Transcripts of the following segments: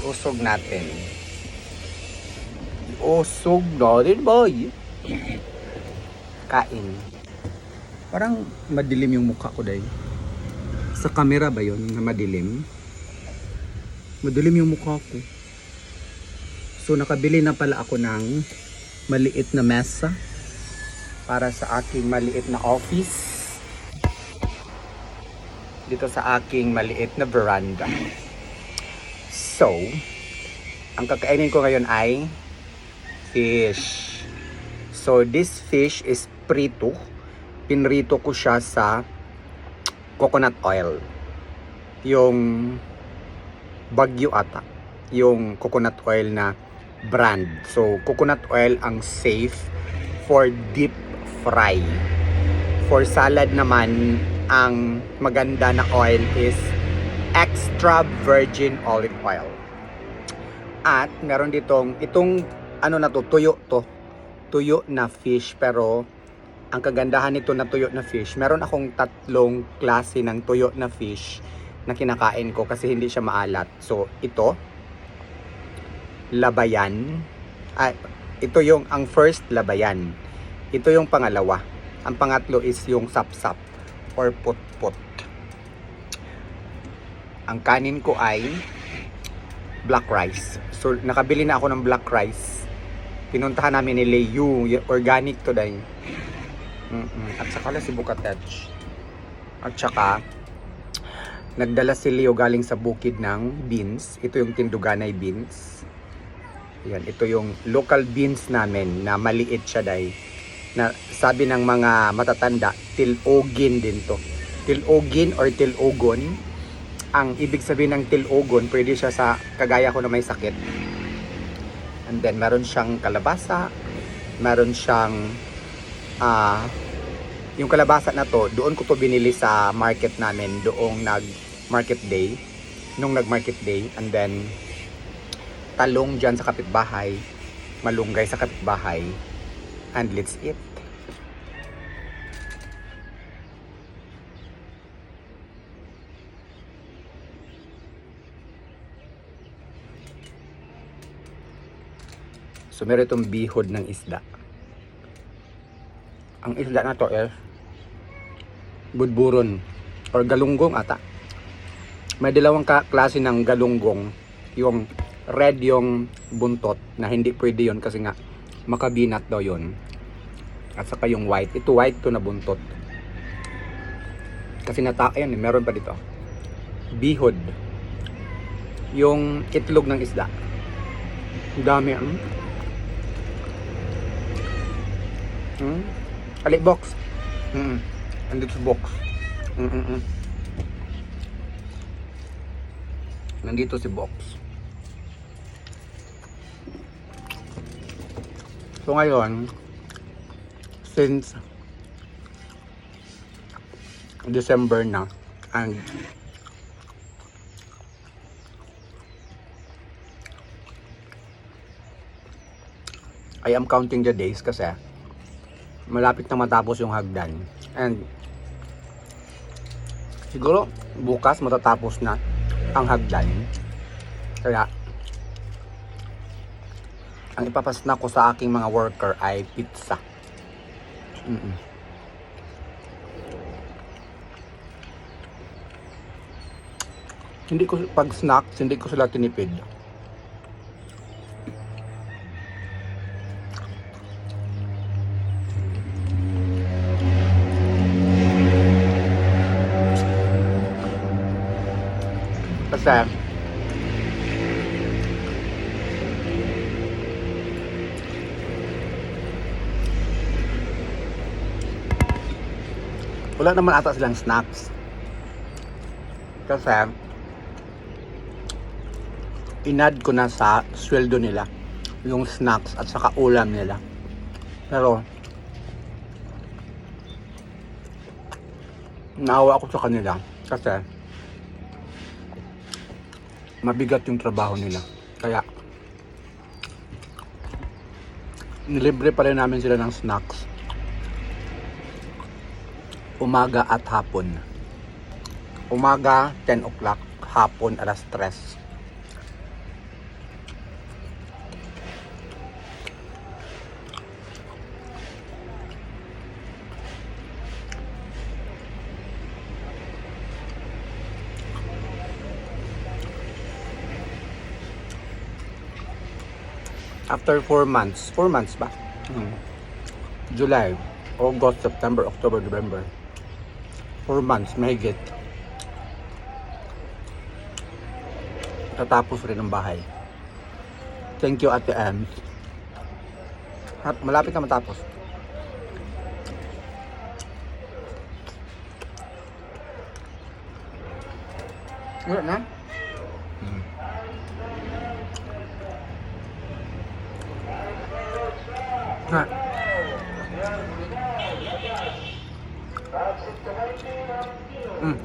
Iusog natin. Iusog natin, boy. Kain. Parang madilim yung mukha ko dahil. Sa camera ba yon na madilim? Madilim yung mukha ko. So nakabili na pala ako ng maliit na mesa para sa aking maliit na office dito sa aking maliit na veranda. So, ang kakainin ko ngayon ay fish. So, this fish is prito. Pinrito ko siya sa coconut oil. Yung Bagyo ata. Yung coconut oil na brand. So, coconut oil ang safe for deep fry. For salad naman, ang maganda na oil is extra virgin olive oil. At meron ditong, itong ano na to, tuyo to. Tuyo na fish pero ang kagandahan nito na tuyo na fish, meron akong tatlong klase ng tuyo na fish na kinakain ko kasi hindi siya maalat. So, ito, labayan. Ay, ito yung, ang first, labayan. Ito yung pangalawa. Ang pangatlo is yung sapsap or putput. Ang kanin ko ay black rice. So, nakabili na ako ng black rice. Pinuntahan namin ni Leyu. Organic to dahil. Mm-mm. At saka wala si Bukatech. At saka, nagdala si Leo galing sa bukid ng beans. Ito yung tinduganay beans. Yan, ito yung local beans namin na maliit siya dahil na sabi ng mga matatanda, tilogin din to. Tilogin or tilogon. Ang ibig sabihin ng tilogon, pwede siya sa kagaya ko na may sakit. And then, meron siyang kalabasa, meron siyang ah yung kalabasa na to, doon ko to binili sa market namin, doong nag market day, nung nag market day, and then talong dyan sa kapitbahay, malunggay sa kapitbahay, and let's eat. So meron itong bihod ng isda. Ang isda na to is budburon or galunggong ata. May dalawang klase ng galunggong. Yung red yung buntot na hindi pwede yon kasi nga makabinat daw yon. At saka yung white. Ito white to na buntot. Kasi nata, ayan, eh, meron pa dito. Bihod. Yung itlog ng isda. Ang dami. Hmm? Hmm? Ali, box. Mm Andito sa box. Mm -mm. Nandito si box. So ngayon, since December na, and I am counting the days kasi malapit na matapos yung hagdan. And siguro bukas matatapos na ang hagdan. Kaya ang ipapasna ko sa aking mga worker ay pizza. Mm-mm. Hindi ko pag snacks, hindi ko sila tinipid. Kasi wala naman ata silang snacks. Kasi inad ko na sa sweldo nila yung snacks at saka ulam nila. Pero naawa ako sa kanila kasi mabigat yung trabaho nila. Kaya nilibre pa rin namin sila ng snacks. umaga at hapon. Umaga, 10 o'clock. Hapon, alas 3. After 4 months, 4 months ba? Hmm. July, August, September, October, November. 4 months, mahigit. Tatapos rin ang bahay. Thank you, Ate Ann. At malapit na matapos. Wala na? Ha. Mm.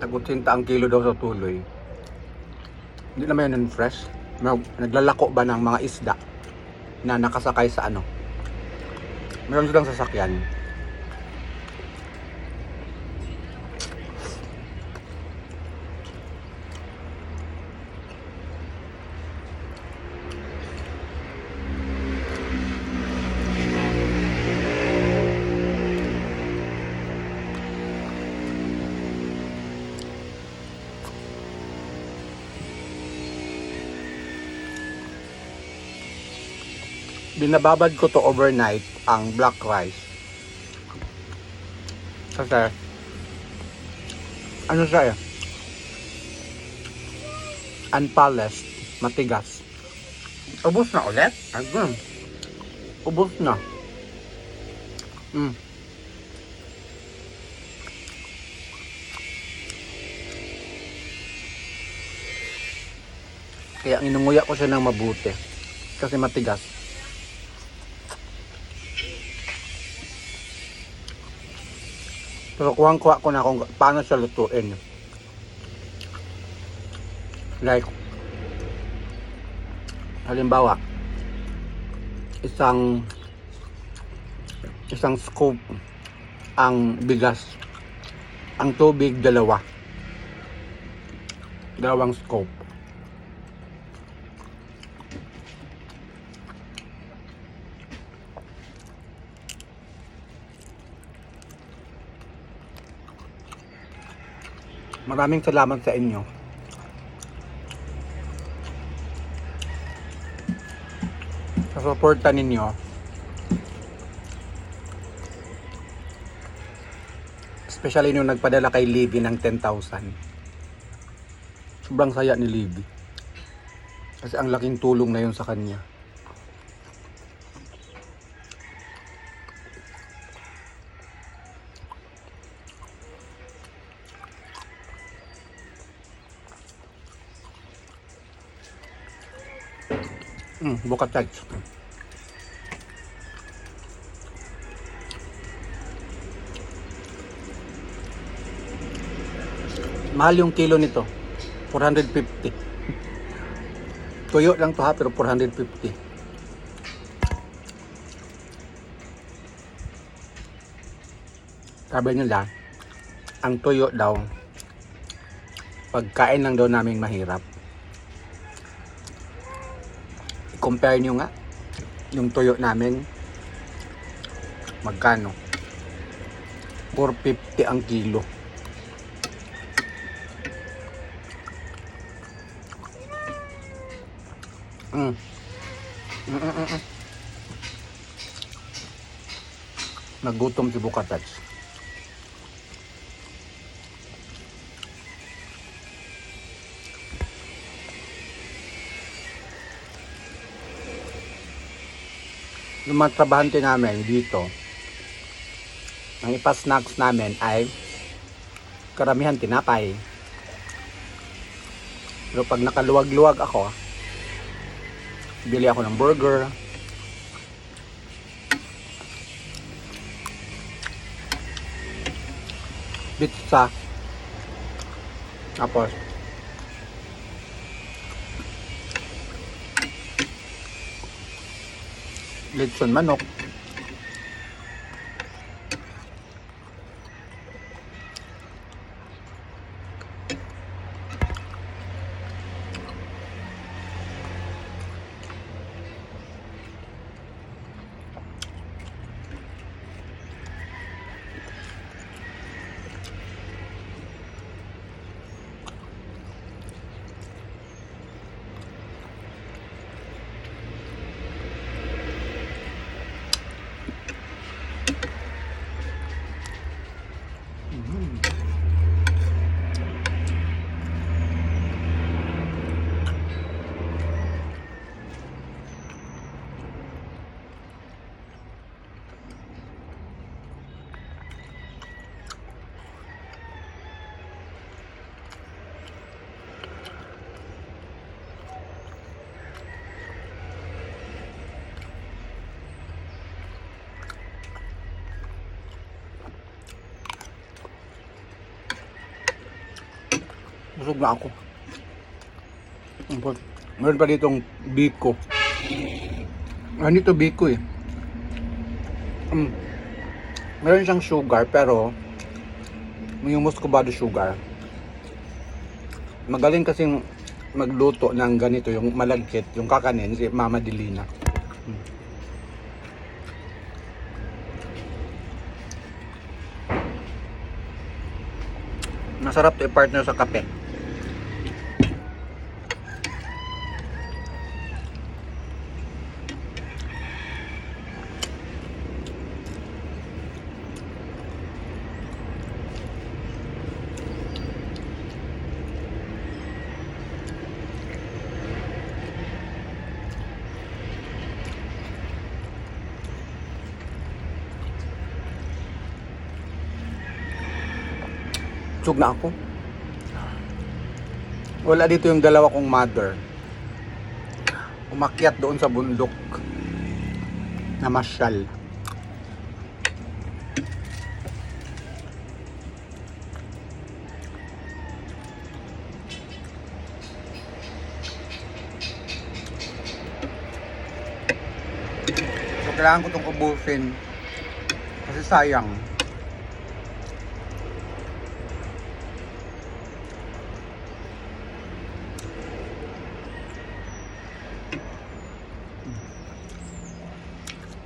Nagutsinta ang kilo daw sa tuloy. Hindi naman yun fresh. Nag- Naglalako ba ng mga isda na nakasakay sa ano? Meron silang sasakyan. Binababad ko to overnight ang black rice. Kasi, ano siya eh? Unpolished, matigas. Ubus na ulit? Ayun. Ubus na. Mm. Kaya inunguya ko siya ng mabuti. Kasi matigas. Pero kuwang-kuha ko na kung paano siya lutuin. Like, halimbawa, isang isang scoop ang bigas. Ang tubig, dalawa. Dalawang scoop. Maraming salamat sa inyo. Sa suporta ninyo. Especially nung nagpadala kay Libby ng 10,000. Sobrang saya ni Libby. Kasi ang laking tulong na yun sa kanya. Buka touch. Mahal yung kilo nito. 450. Tuyo lang to ha, pero 450. Sabi nila, ang tuyo daw, pagkain lang daw namin mahirap. Compare nyo nga yung tuyo namin magkano 450 ang kilo mm. Mm, mm, mm, mm. nagutom si Bukatats yung mga trabahante namin dito, ang ipa-snacks namin ay karamihan tinapay. Pero pag nakaluwag-luwag ako, bili ako ng burger. Pizza. Tapos, Ledson Manor. Busog na ako. Meron pa ditong biko. Ano ito biko eh. Mm. Meron siyang sugar pero yung muscovado sugar. Magaling kasing magluto ng ganito, yung malagkit, yung kakanin, si Mama Delina. Mm. Masarap to i-partner sa kape. Busog na ako. Wala dito yung dalawa kong mother. Umakyat doon sa bundok na masyal. So, kailangan ko itong ubusin. Kasi sayang.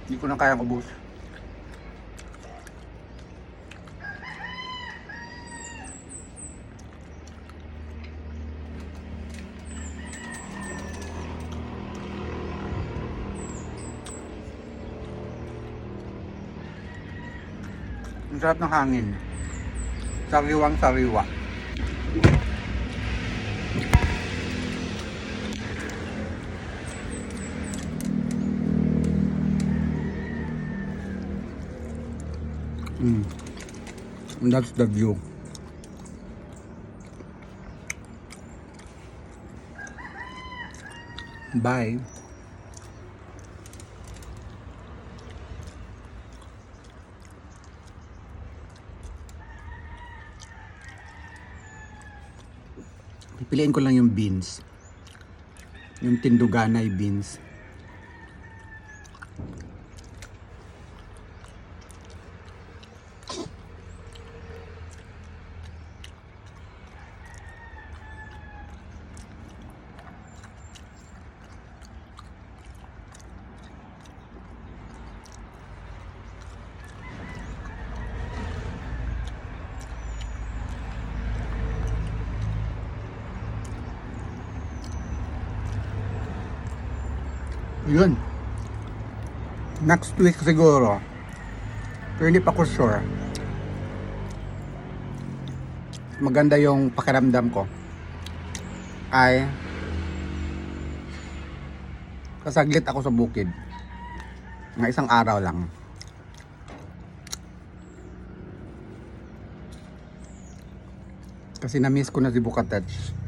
Hindi ko na kayang ubus. Ang sarap ng hangin. Sariwang sariwa. Mm. And that's the view. Bye. Pipiliin ko lang yung beans. Yung tinduganay beans. Yun. Next week siguro. Pero hindi pa ko sure. Maganda yung pakiramdam ko. Ay kasaglit ako sa bukid. Nga isang araw lang. Kasi na-miss ko na si Bukatech.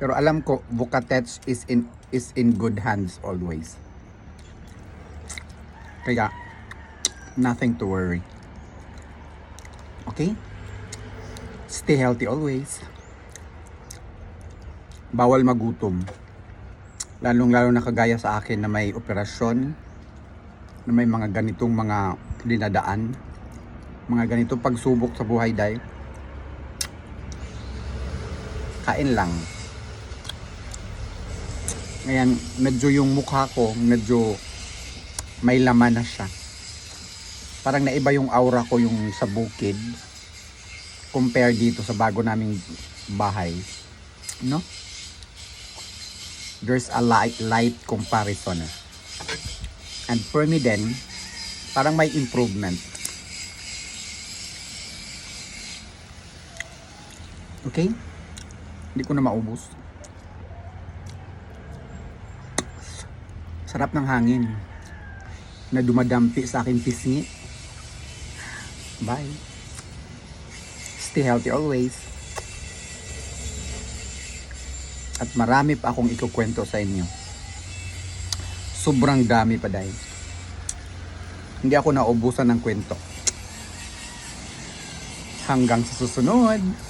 Pero alam ko, Vucatech is in is in good hands always. Kaya, nothing to worry. Okay? Stay healthy always. Bawal magutom. lalong lalo na kagaya sa akin na may operasyon na may mga ganitong mga dinadaan mga ganitong pagsubok sa buhay day kain lang ngayon medyo yung mukha ko medyo may laman na siya. Parang naiba yung aura ko yung sa bukid compare dito sa bago naming bahay no? There's a light light comparison. And for me then parang may improvement. Okay? Hindi ko na maubos sarap ng hangin na dumadampi sa aking pisngi. Bye. Stay healthy always. At marami pa akong ikukwento sa inyo. Sobrang dami pa dahil hindi ako naubusan ng kwento. Hanggang sa susunod